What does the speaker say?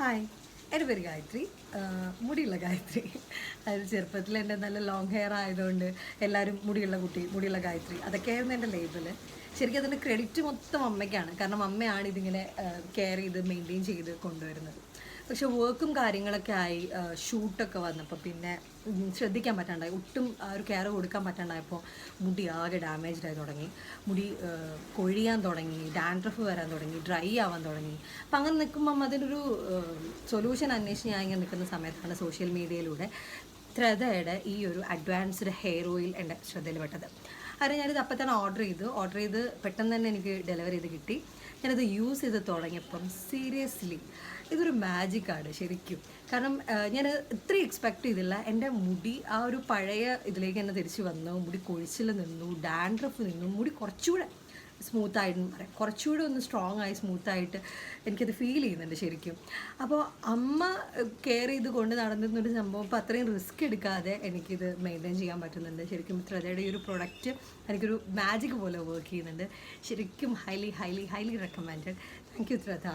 Hi. എന്റെ പേര് ഗായത്രി. മുടിയുള്ള ഗായത്രി. അതായത് ചെറുപ്പത്തിൽ എന്റെ നല്ല ലോങ് ഹെയർ ആയതുകൊണ്ട് എല്ലാവരും മുടിയുള്ള കുട്ടി മുടിയുള്ള ഗായത്രി. അതൊക്കെയായിരുന്നു എന്റെ ലേബിൾ ശരിക്കും അതിന്റെ ക്രെഡിറ്റ് മൊത്തം അമ്മയ്ക്കാണ്. കാരണം അമ്മയാണ് ഇതിങ്ങനെ കെയർ ചെയ്ത് മെയിന്റെയിൻ ചെയ്ത് കൊണ്ടുവരുന്നത്. പക്ഷെ വർക്കും കാര്യങ്ങളൊക്കെ ആയി ഷൂട്ടൊക്കെ വന്നപ്പോൾ പിന്നെ ശ്രദ്ധിക്കാൻ പറ്റാണ്ടായി. ഒട്ടും ആ ഒരു കെയർ കൊടുക്കാൻ പറ്റാണ്ടായപ്പോൾ മുടി ആകെ ഡാമേജ്ഡ് ആയി തുടങ്ങി. മുടി കൊഴിയാൻ തുടങ്ങി ഡാൻഡ്രഫ് വരാൻ തുടങ്ങി ഡ്രൈ ആവാൻ തുടങ്ങി. അപ്പം അങ്ങനെ നിൽക്കുമ്പം അതിനൊരു സൊല്യൂഷൻ അന്വേഷിച്ച് ഞാൻ ഇങ്ങനെ നിൽക്കുന്ന സമയത്താണ് സോഷ്യൽ മീഡിയയിലൂടെ ത്രതയുടെ ഈ ഒരു അഡ്വാൻസ്ഡ് ഹെയർ ഓയിൽ എന്റെ ശ്രദ്ധയിൽപ്പെട്ടത്. അതായത് ഞാനിത് അപ്പം തന്നെ ഓർഡർ ചെയ്തു. ഓർഡർ ചെയ്ത് പെട്ടെന്ന് തന്നെ എനിക്ക് ഡെലിവറി ചെയ്ത് കിട്ടി. ഞാനത് യൂസ് ചെയ്ത് തുടങ്ങിയപ്പം സീരിയസ്ലി ഇതൊരു മാജിക്കാണ് ശരിക്കും. കാരണം ഞാൻ ഇത്രയും എക്സ്പെക്ട് ചെയ്തില്ല. എന്റെ മുടി ആ ഒരു പഴയ ഇതിലേക്ക് തന്നെ തിരിച്ചു വന്നു. മുടി കൊഴിച്ചിൽ നിന്നു ഡാൻഡ്രഫ് നിന്നു മുടി കുറച്ചുകൂടെ സ്മൂത്ത് ആയിട്ട് പറയാം. കുറച്ചുകൂടെ ഒന്ന് സ്ട്രോങ് ആയി സ്മൂത്ത് ആയിട്ട് എനിക്കത് ഫീൽ ചെയ്യുന്നുണ്ട് ശരിക്കും. അപ്പോൾ അമ്മ കെയർ ചെയ്ത് കൊണ്ട് നടന്നിരുന്നൊരു സംഭവം അപ്പോൾ അത്രയും റിസ്ക് എടുക്കാതെ എനിക്കിത് മെയിന്റെയിൻ ചെയ്യാൻ പറ്റുന്നുണ്ട്. ശരിക്കും ത്രതയുടെ ഈ ഒരു പ്രൊഡക്റ്റ് എനിക്കൊരു മാജിക് പോലെ വർക്ക് ചെയ്യുന്നുണ്ട്. ശരിക്കും highly highly highly recommend thank you ത്രത